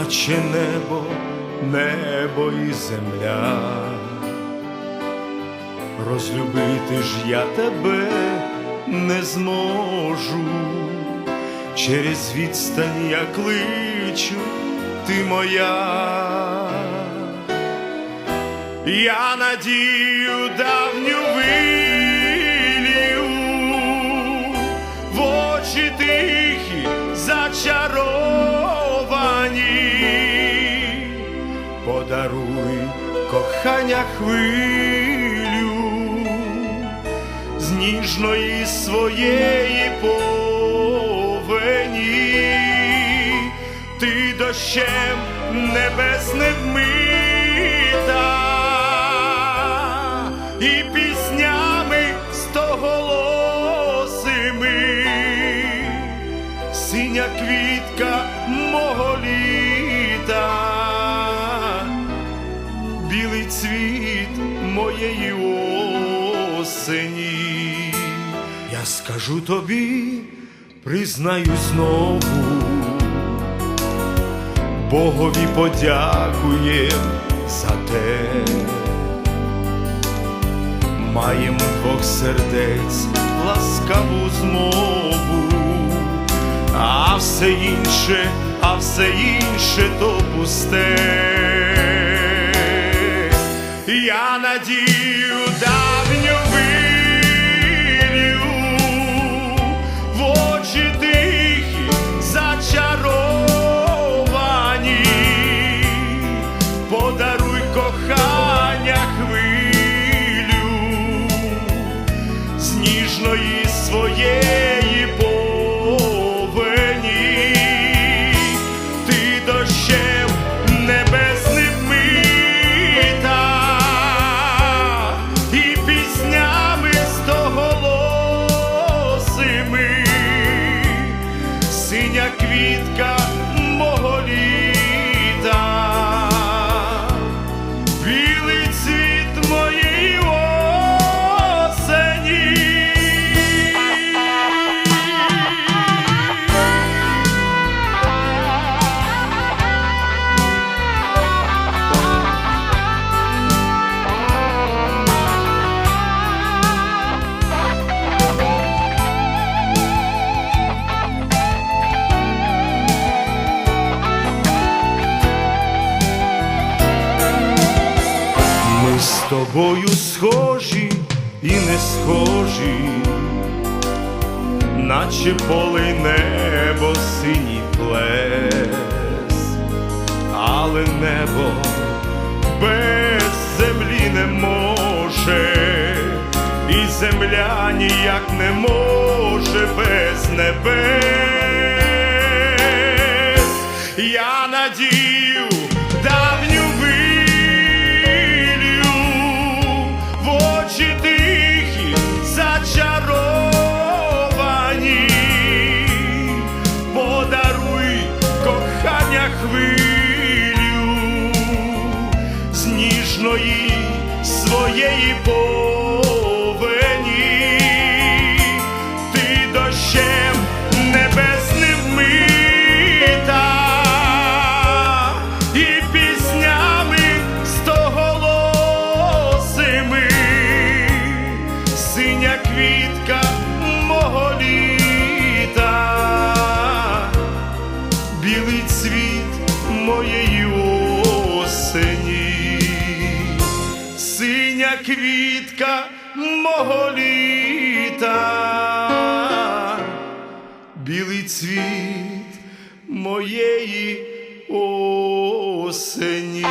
наче небо, небо і земля. Розлюбити ж я тебе не зможу, через відстань я кличу, ти моя. Я надію давню вилію подаруй кохання хвилю з ніжної своєї повені, ти дощем небесним вмита і піснями стоголосими, синя квітка мого літа, цвіт моєї осені. Я скажу тобі, признаю знову. Богові подякуєм за те, маєм двох сердець ласкаву змову, а все інше, а все інше то пусте. Я надію давню вилію в очі тихі зачаровані, подаруй кохання квітка з тобою схожі і не схожі, наче поле небо синій плес, але небо без землі не може, і земля ніяк не може без небес. Я надію хвилю з ніжної своєї повені, мого літа, білий цвіт моєї осені.